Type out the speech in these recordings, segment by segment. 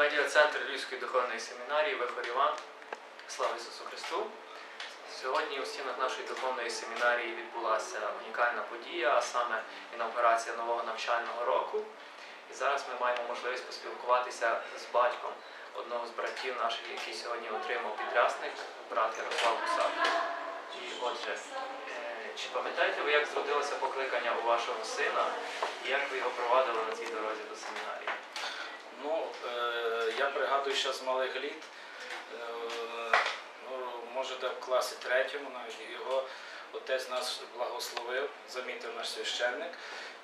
Медіа-центр Львівської духовної семінарії Вихор Іван. Слава Ісусу Христу! Сьогодні у стінах нашої духовної семінарії відбулася унікальна подія, а саме інаугурація нового навчального року. І зараз ми маємо можливість поспілкуватися з батьком одного з братів наших, який сьогодні отримав підрясник, брат Ярослав Гусак. І отже, е, чи пам'ятаєте ви, як зродилося покликання у вашого сина і як ви його провадили на цій дорозі до семінарії? Ну, е, пригадую ще з малих літ, е, ну, може де в класі третьому навіть його отець нас благословив, замітив наш священник,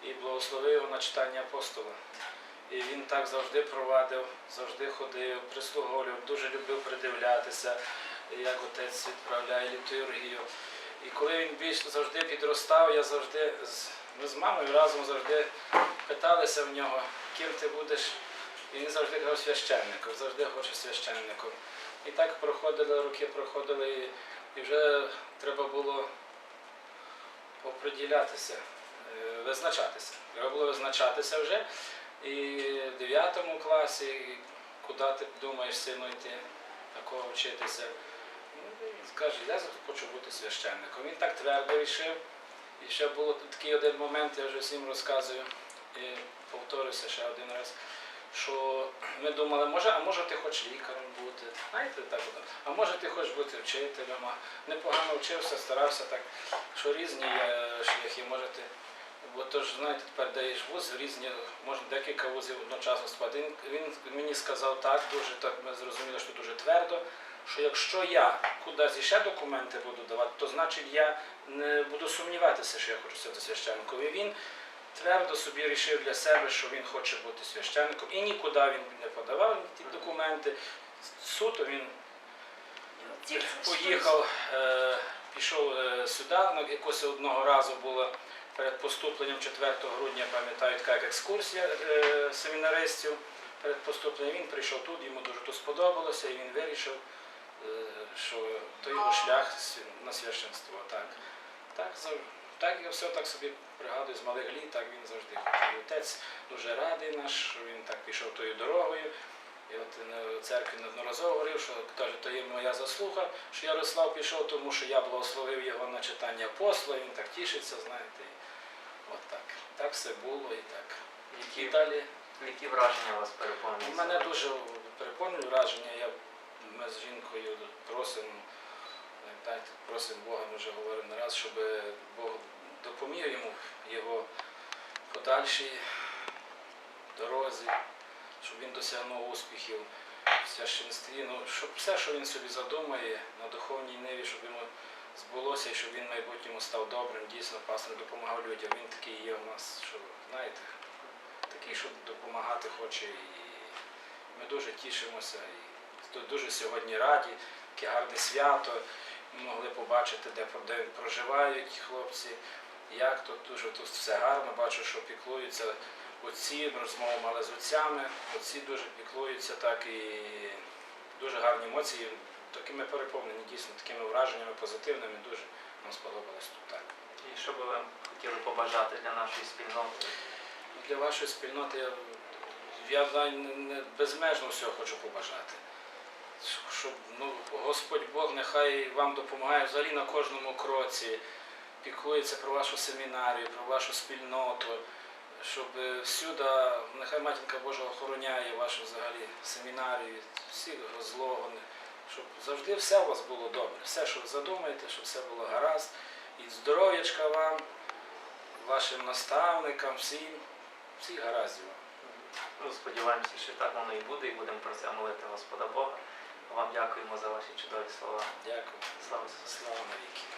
і благословив його на читання апостола. І він так завжди провадив, завжди ходив, прислуговував, дуже любив придивлятися, як отець відправляє літургію. І коли він більш завжди підростав, я завжди ми з мамою разом завжди питалися в нього, ким ти будеш. І він завжди казав священником, завжди хоче священником. І так проходили роки, проходили, і, вже треба було оприділятися, е, визначатися. Треба було визначатися вже. І в 9 класі, куди ти думаєш сину йти, такого вчитися. Ну, він скаже, я зато хочу бути священником. Він так твердо рішив. І ще було такий один момент, я вже всім розказую, і повторюся ще один раз що ми думали, може, а може ти хочеш лікарем бути, знаєте, так от. А може ти хочеш бути вчителем, а непогано вчився, старався так, що різні шляхи, може ти. Бо то ж, знаєте, тепер даєш вуз, різні, можна декілька вузів одночасно спати. Він, він мені сказав так, дуже так ми зрозуміли, що дуже твердо, що якщо я кудись іще документи буду давати, то значить я не буду сумніватися, що я хочу стати священником. І він твердо собі рішив для себе, що він хоче бути священником, і нікуди він не подавав ті документи. Суто він поїхав, е, пішов е, сюди. Ну, Якось одного разу було перед поступленням 4 грудня, пам'ятаю, така як екскурсія е, семінаристів. Перед поступленням він прийшов тут, йому дуже тут сподобалося, і він вирішив, що то його шлях на священство. Так, так, так я все так собі пригадую з малих літ, так він завжди хотів. Отець дуже радий наш, що він так пішов тою дорогою. І от церкві неодноразово говорив, що каже, то є моя заслуга, що Ярослав пішов, тому що я благословив його на читання апостола, він так тішиться, знаєте. І от так. Так все було і так. І Які, далі які враження вас переповнюють? мене дуже переконує враження. Я, ми з жінкою просимо, знаєте, просимо Бога, ми вже говоримо не раз, щоб Бог допоміг йому його подальшій дорозі, щоб він досягнув успіхів в священстві. Ну, щоб все, що він собі задумає на духовній ниві, щоб йому збулося і щоб він в майбутньому став добрим, дійсно пастор допомагав людям. Він такий є в нас, що знаєте, такий, що допомагати хоче. І ми дуже тішимося. І дуже сьогодні раді, таке гарне свято. Могли побачити, де, де проживають хлопці, як тут дуже тут все гарно. Бачу, що піклуються отці, розмову мали з отцями, отці дуже піклуються, так і дуже гарні емоції, такими переповнені, дійсно, такими враженнями позитивними, дуже нам сподобалось тут так. І що би ви хотіли побажати для нашої спільноти? Для вашої спільноти я, я безмежно всього хочу побажати. Щоб ну, Господь Бог нехай вам допомагає взагалі на кожному кроці, піклується про вашу семінарію, про вашу спільноту, щоб всюди, нехай Матінка Божа охороняє вашу взагалі семінарію, всі злого, не- щоб завжди все у вас було добре, все, що ви задумаєте, щоб все було гаразд. І здоров'ячка вам, вашим наставникам, всім, всіх гараздів вам. Сподіваємося, що так воно і буде, і будемо про це молити Господа Бога. Вам дякуємо за ваші чудові слова. Дякую. Слава Ісусу! Слава навіки.